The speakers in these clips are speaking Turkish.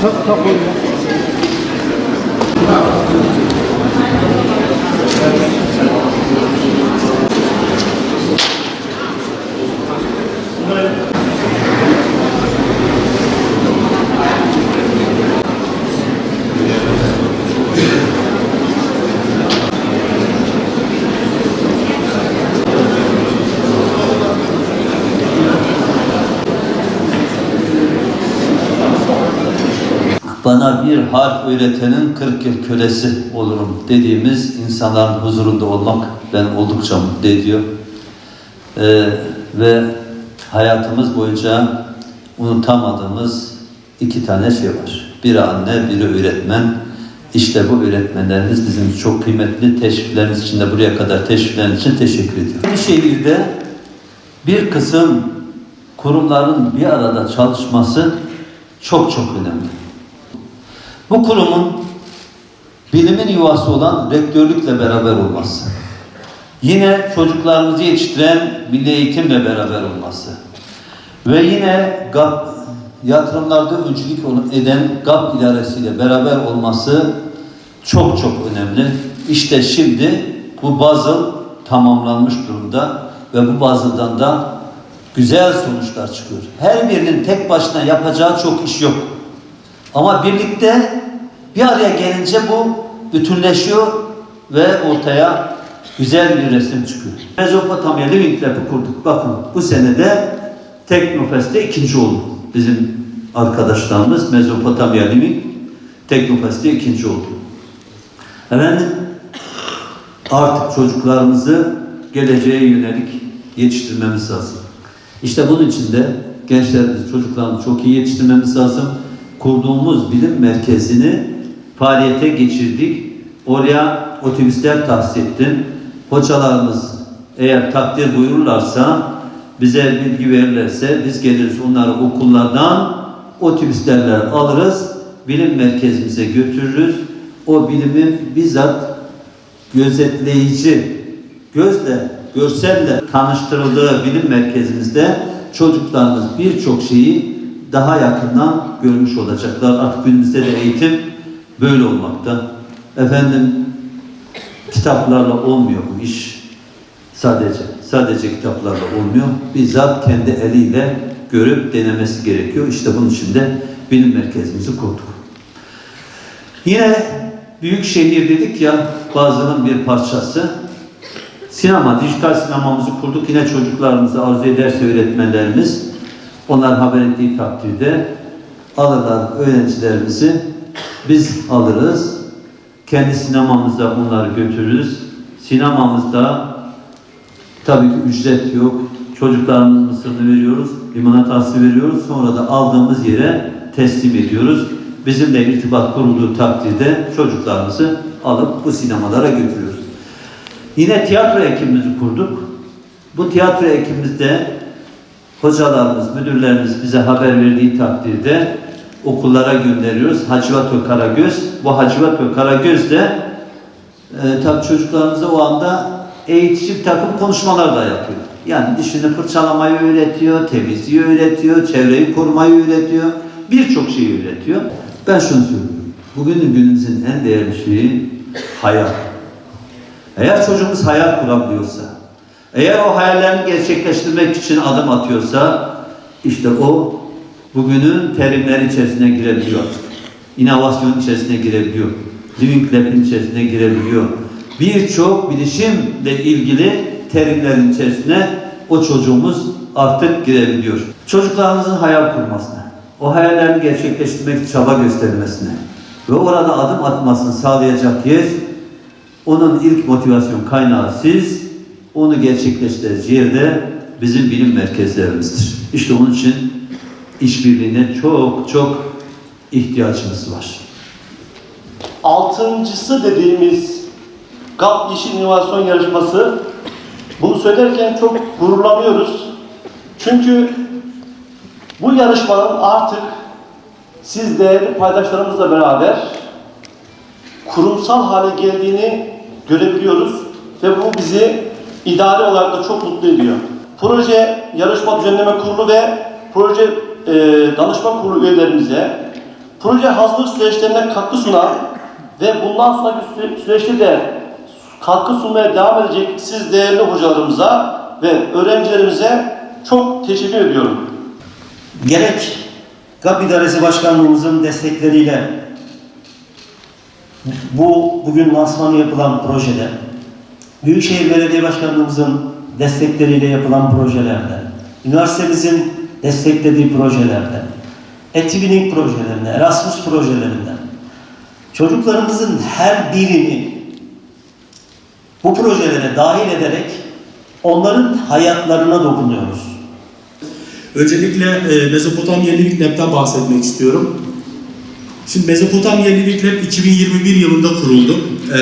他他不 bana bir harf öğretenin 40 yıl kölesi olurum dediğimiz insanların huzurunda olmak beni oldukça mutlu ediyor. Ee, ve hayatımız boyunca unutamadığımız iki tane şey var. Biri anne, biri öğretmen. İşte bu öğretmenlerimiz bizim çok kıymetli teşvikleriniz için de buraya kadar teşvikleriniz için teşekkür ediyorum. Bir şehirde bir kısım kurumların bir arada çalışması çok çok önemli. Bu kurumun bilimin yuvası olan rektörlükle beraber olması. Yine çocuklarımızı yetiştiren milli eğitimle beraber olması. Ve yine GAP, yatırımlarda öncülük eden GAP idaresiyle beraber olması çok çok önemli. İşte şimdi bu puzzle tamamlanmış durumda ve bu puzzle'dan da güzel sonuçlar çıkıyor. Her birinin tek başına yapacağı çok iş yok. Ama birlikte bir araya gelince bu bütünleşiyor ve ortaya güzel bir resim çıkıyor. Mezopotamya Living Lab'ı kurduk. Bakın bu senede Teknofest'te ikinci oldu. Bizim arkadaşlarımız Mezopotamya Living Teknofest'te ikinci oldu. Efendim artık çocuklarımızı geleceğe yönelik yetiştirmemiz lazım. İşte bunun için de gençlerimizi, çocuklarımızı çok iyi yetiştirmemiz lazım. Kurduğumuz bilim merkezini faaliyete geçirdik. Oraya otobüsler tahsis ettim. Hocalarımız eğer takdir buyururlarsa, bize bilgi verirlerse biz geliriz onları okullardan otobüslerle alırız. Bilim merkezimize götürürüz. O bilimin bizzat gözetleyici, gözle, görselle tanıştırıldığı bilim merkezimizde çocuklarımız birçok şeyi daha yakından görmüş olacaklar. Artık günümüzde de eğitim böyle olmakta. Efendim kitaplarla olmuyor bu iş. Sadece sadece kitaplarla olmuyor. Bizzat kendi eliyle görüp denemesi gerekiyor. İşte bunun için de bilim merkezimizi kurduk. Yine büyük şehir dedik ya bazının bir parçası. Sinema, dijital sinemamızı kurduk. Yine çocuklarımızı arzu ederse öğretmenlerimiz onlar haber ettiği takdirde alırlar öğrencilerimizi. Biz alırız. Kendi sinemamızda onları götürürüz. Sinemamızda tabii ki ücret yok. Çocuklarımızın mısırını veriyoruz. Limonatası veriyoruz. Sonra da aldığımız yere teslim ediyoruz. Bizimle irtibat kurulduğu takdirde çocuklarımızı alıp bu sinemalara götürüyoruz. Yine tiyatro ekibimizi kurduk. Bu tiyatro ekibimizde hocalarımız, müdürlerimiz bize haber verdiği takdirde okullara gönderiyoruz. Hacivat ve Karagöz. Bu Hacivat ve Karagöz de e, tabii çocuklarımıza o anda eğitici takım konuşmalar da yapıyor. Yani dişini fırçalamayı öğretiyor, temizliği öğretiyor, çevreyi korumayı öğretiyor, birçok şeyi öğretiyor. Ben şunu söylüyorum. Bugünün günümüzün en değerli şeyi hayal. Eğer çocuğumuz hayal kurabiliyorsa, eğer o hayallerini gerçekleştirmek için adım atıyorsa, işte o bugünün terimleri içerisine girebiliyor. İnovasyon içerisine girebiliyor. Living Lab'in içerisine girebiliyor. Birçok bilişimle ilgili terimlerin içerisine o çocuğumuz artık girebiliyor. Çocuklarımızın hayal kurmasına, o hayallerini gerçekleştirmek çaba göstermesine ve orada adım atmasını sağlayacak yer onun ilk motivasyon kaynağı siz, onu gerçekleştireceği yerde bizim bilim merkezlerimizdir. İşte onun için işbirliğine çok çok ihtiyacımız var. Altıncısı dediğimiz GAP Yeşil İnovasyon Yarışması bunu söylerken çok gururlanıyoruz. Çünkü bu yarışmanın artık siz değerli paydaşlarımızla beraber kurumsal hale geldiğini görebiliyoruz ve bu bizi idari olarak da çok mutlu ediyor. Proje Yarışma Düzenleme Kurulu ve Proje e, Danışma Kurulu üyelerimize, proje hazırlık süreçlerine katkı sunan ve bundan sonraki süre- süreçte de katkı sunmaya devam edecek siz değerli hocalarımıza ve öğrencilerimize çok teşekkür ediyorum. gerek GAP İdaresi Başkanlığımızın destekleriyle bu bugün lansmanı yapılan projede, Büyükşehir Belediye Başkanlığımızın destekleriyle yapılan projelerde, üniversitemizin desteklediği projelerde, Etvinning projelerinde, Erasmus projelerinde, çocuklarımızın her birini bu projelere dahil ederek onların hayatlarına dokunuyoruz. Öncelikle e, Mezopotamya Lab'den bahsetmek istiyorum. Şimdi Mezopotamya Lab 2021 yılında kuruldu. E,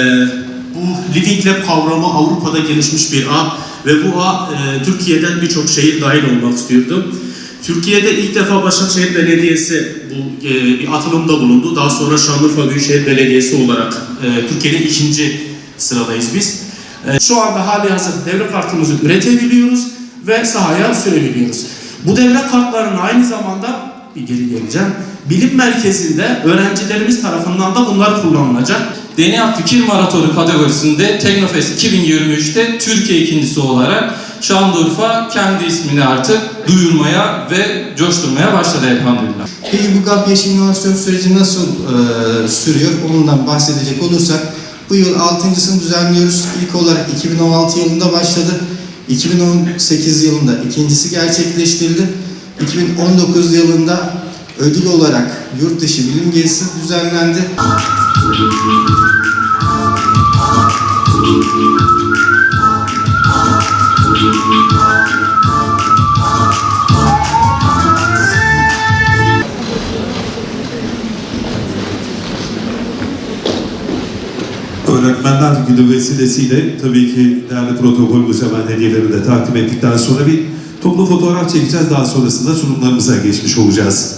bu Living Lab kavramı Avrupa'da gelişmiş bir ağ ve bu ağ e, Türkiye'den birçok şehir dahil olmak istiyordu. Türkiye'de ilk defa Başakşehir Belediyesi bu e, bir atılımda bulundu. Daha sonra Şanlıurfa Büyükşehir Belediyesi olarak e, Türkiye'de ikinci sıradayız biz. E, şu anda hali hazırda devre kartımızı üretebiliyoruz ve sahaya sürebiliyoruz. Bu devre kartlarının aynı zamanda bir geri geleceğim. Bilim merkezinde öğrencilerimiz tarafından da bunlar kullanılacak. DNA Fikir Maratonu kategorisinde Teknofest 2023'te Türkiye ikincisi olarak Şanlıurfa kendi ismini artık duyurmaya ve coşturmaya başladı elhamdülillah. Peki bu GAP Yeşil İnovasyon süreci nasıl e, sürüyor? Ondan bahsedecek olursak bu yıl 6.sını düzenliyoruz. İlk olarak 2016 yılında başladı. 2018 yılında ikincisi gerçekleştirildi. 2019 yılında ödül olarak yurt dışı bilim gezisi düzenlendi. Öğretmenler Günü vesilesiyle tabii ki değerli protokolümüze ben hediyeleri de takdim ettikten sonra bir toplu fotoğraf çekeceğiz. Daha sonrasında sunumlarımıza geçmiş olacağız.